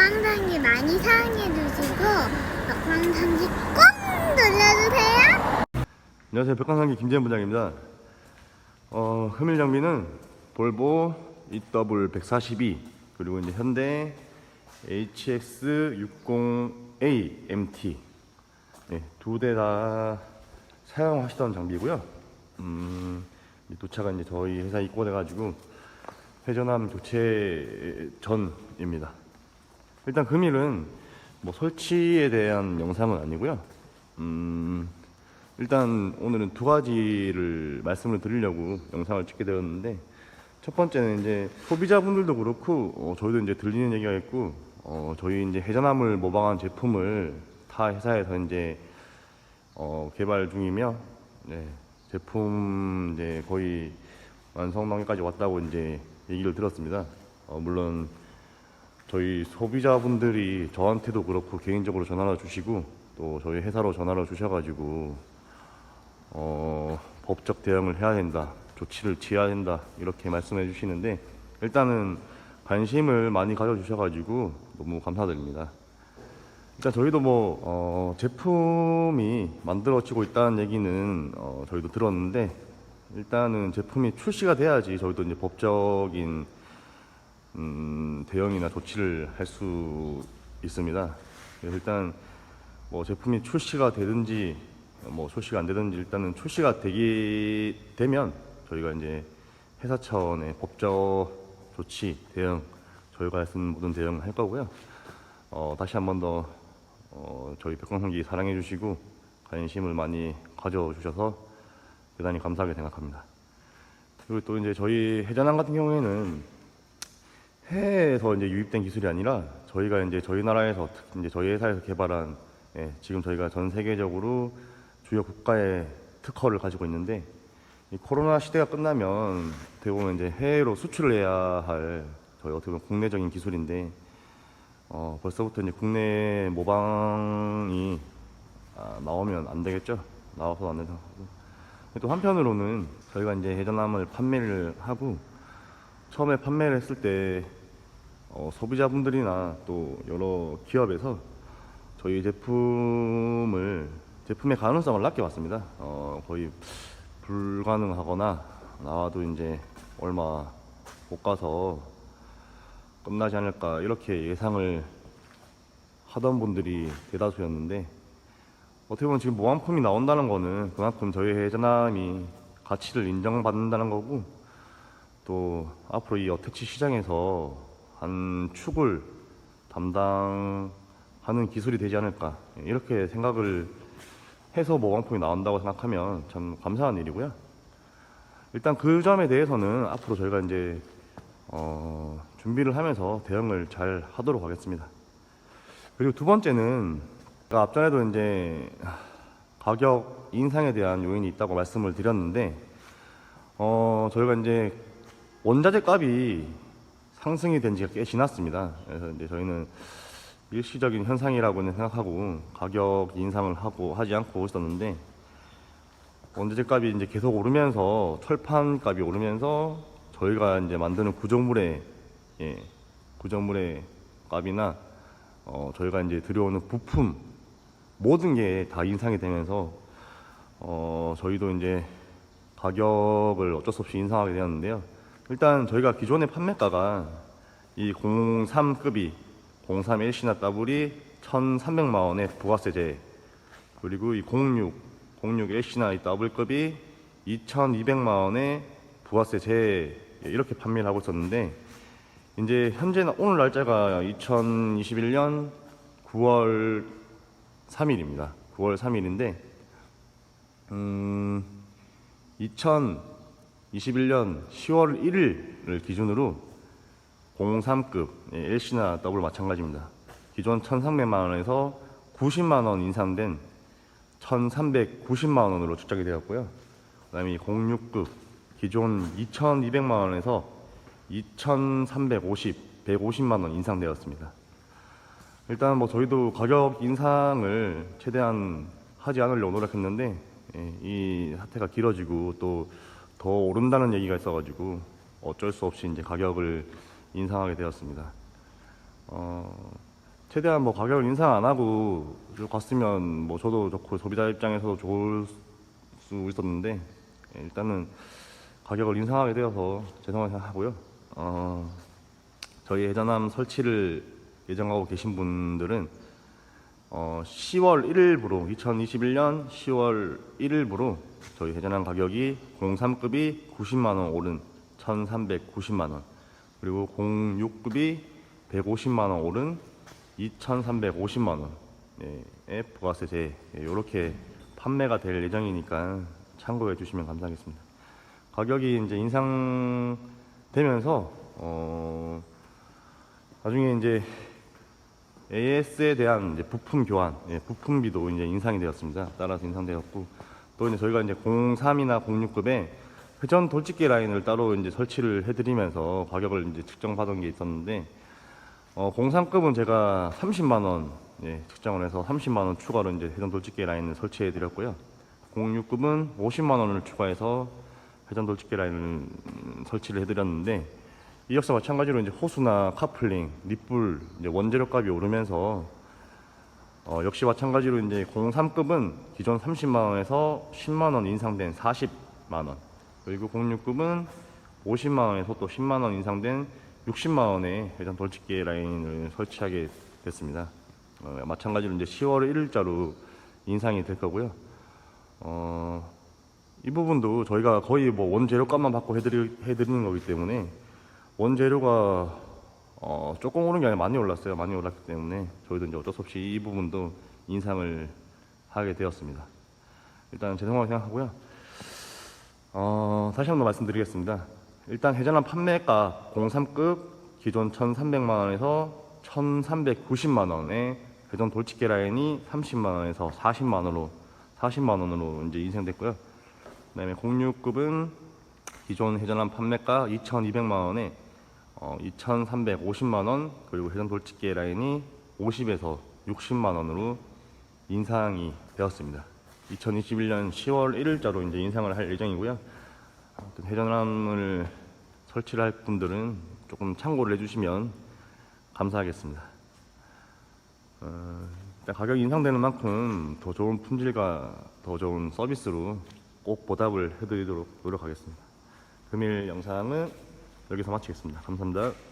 백광산기 많이 사랑해 주시고 백광산기 꼭 눌러주세요. 안녕하세요. 백광산기 김재현 부장입니다. 어, 흠일 장비는 볼보 EW142 그리고 이제 현대 HX60A MT 네, 두대 다 사용하시던 장비고요. 음, 이 도차가 이제 저희 회사에 입고돼가지고 회전함 교체 전입니다. 일단 금일은 뭐 설치에 대한 영상은 아니고요. 음, 일단 오늘은 두 가지를 말씀을 드리려고 영상을 찍게 되었는데 첫 번째는 이제 소비자분들도 그렇고 어, 저희도 이제 들리는 얘기가 있고 어, 저희 이제 회전함을 모방한 제품을 타 회사에서 이제 어, 개발 중이며 네, 제품 이제 거의 완성 단계까지 왔다고 이제 얘기를 들었습니다. 어, 물론 저희 소비자분들이 저한테도 그렇고 개인적으로 전화를 주시고 또 저희 회사로 전화를 주셔가지고 어, 법적 대응을 해야 된다, 조치를 취해야 된다 이렇게 말씀해 주시는데 일단은 관심을 많이 가져주셔가지고 너무 감사드립니다. 일단 저희도 뭐 어, 제품이 만들어지고 있다는 얘기는 어, 저희도 들었는데 일단은 제품이 출시가 돼야지 저희도 이제 법적인 음, 대응이나 조치를 할 수 있습니다. 그래서 일단 뭐 제품이 출시가 되든지 뭐 출시가 안 되든지 일단은 출시가 되기 되면 저희가 이제 회사 차원의 법적 조치 대응 저희가 할 수 있는 모든 대응을 할 거고요. 어, 다시 한 번 더 어, 저희 백광성기 사랑해 주시고 관심을 많이 가져 주셔서 대단히 감사하게 생각합니다. 그리고 또 이제 저희 회전함 같은 경우에는 해외에서 이제 유입된 기술이 아니라 저희가 이제 저희 나라에서 특- 이제 저희 회사에서 개발한 예, 지금 저희가 전 세계적으로 주요 국가의 특허를 가지고 있는데 이 코로나 시대가 끝나면 어떻게 보면 이제 해외로 수출을 해야 할 저희 어떻게 보면 국내적인 기술인데 어, 벌써부터 이제 국내 모방이 아, 나오면 안 되겠죠? 나와서 안 된다고. 또 한편으로는 저희가 이제 회전함을 판매를 하고 처음에 판매를 했을 때 어, 소비자분들이나 또 여러 기업에서 저희 제품을 제품의 가능성을 낮게 봤습니다. 어, 거의 불가능하거나 나와도 이제 얼마 못 가서 끝나지 않을까 이렇게 예상을 하던 분들이 대다수였는데 어떻게 보면 지금 모함품이 나온다는 거는 그만큼 저희 회전함이 가치를 인정받는다는 거고 또 앞으로 이 어택치 시장에서 한 축을 담당하는 기술이 되지 않을까 이렇게 생각을 해서 모방품이 나온다고 생각하면 참 감사한 일이고요. 일단 그 점에 대해서는 앞으로 저희가 이제 어, 준비를 하면서 대응을 잘 하도록 하겠습니다. 그리고 두 번째는 앞전에도 이제 가격 인상에 대한 요인이 있다고 말씀을 드렸는데 어, 저희가 이제 원자재 값이 상승이 된 지가 꽤 지났습니다. 그래서 이제 저희는 일시적인 현상이라고는 생각하고 가격 인상을 하고 하지 않고 있었는데 원자재 값이 이제 계속 오르면서 철판 값이 오르면서 저희가 이제 만드는 구조물의 예, 구조물의 값이나 어, 저희가 이제 들여오는 부품 모든 게 다 인상이 되면서 어, 저희도 이제 가격을 어쩔 수 없이 인상하게 되었는데요. 일단 저희가 기존의 판매가가 이 03급이 03 일시나 더블이 1,300만 원의 부가세제 그리고 이 06, 06 일시나 이 더블급이 2,200만 원의 부가세제 이렇게 판매를 하고 있었는데 이제 현재 오늘 날짜가 2021년 9월 3일입니다. 9월 3일인데 음 2021년 10월 1일을 기준으로 03급 예, LC나 더블 마찬가지입니다. 기존 1,300만 원에서 90만 원 인상된 1,390만 원으로 책정이 되었고요. 그다음에 이 06급 기존 2,200만 원에서 2,350, 150만 원 인상되었습니다. 일단 뭐 저희도 가격 인상을 최대한 하지 않으려고 노력했는데 예, 이 사태가 길어지고 또 더 오른다는 얘기가 있어가지고 어쩔 수 없이 이제 가격을 인상하게 되었습니다. 어, 최대한 뭐 가격을 인상 안 하고 쭉 갔으면 뭐 저도 좋고 소비자 입장에서도 좋을 수 있었는데 예, 일단은 가격을 인상하게 되어서 죄송하게 생각하고요. 어, 저희 해전함 설치를 예정하고 계신 분들은 어, 10월 1일부로 2021년 10월 1일부로 저희 해전함 가격이 03급이 90만 원 오른 1,390만 원 그리고 06급이 150만 원 오른 2,350만 원의 부가세 제 이렇게 판매가 될 예정이니까 참고해 주시면 감사하겠습니다. 가격이 이제 인상되면서 어 나중에 이제 AS에 대한 이제 부품 교환, 예, 부품비도 이제 인상이 되었습니다. 따라서 인상되었고 또 이제 저희가 이제 03이나 06급에 회전 돌직기 라인을 따로 이제 설치를 해드리면서 가격을 이제 측정받은 게 있었는데 어, 03급은 제가 30만 원 예, 측정을 해서 30만 원 추가로 이제 회전 돌직기 라인을 설치해 드렸고요. 06급은 50만 원을 추가해서 회전 돌직기 라인을 음, 설치를 해드렸는데 이 역사 마찬가지로 이제 호수나 카플링, 립불 원재료 값이 오르면서 어, 역시 마찬가지로 이제 03급은 기존 30만 원에서 10만 원 인상된 40만 원 그리고 06급은 50만 원에서 또 10만 원 인상된 60만 원의 회전 돌직기 라인을 설치하게 됐습니다. 어, 마찬가지로 이제 10월 1일자로 인상이 될 거고요. 어, 이 부분도 저희가 거의 뭐 원재료 값만 받고 해드리, 해드리는 거기 때문에 원재료가 어, 조금 오른 게 아니라 많이 올랐어요. 많이 올랐기 때문에 저희도 이제 어쩔 수 없이 이 부분도 인상을 하게 되었습니다. 일단 죄송하게 생각하고요. 어, 다시 한 번 말씀드리겠습니다. 일단 해전함 판매가 03급 기존 1,300만 원에서 1,390만 원에 회전 돌직계 라인이 30만 원에서 40만 원으로 40만 원으로 이제 인상됐고요. 그다음에 06급은 기존 회전함 판매가 2,200만 원에 어, 2,350만 원 그리고 회전 돌직계 라인이 50에서 60만 원으로 인상이 되었습니다. 2021년 10월 1일자로 이제 인상을 할 예정이고요. 아무튼 회전함을 설치를 할 분들은 조금 참고를 해주시면 감사하겠습니다. 어, 일단 가격 인상되는 만큼 더 좋은 품질과 더 좋은 서비스로 꼭 보답을 해드리도록 노력하겠습니다. 금일 영상은 여기서 마치겠습니다. 감사합니다.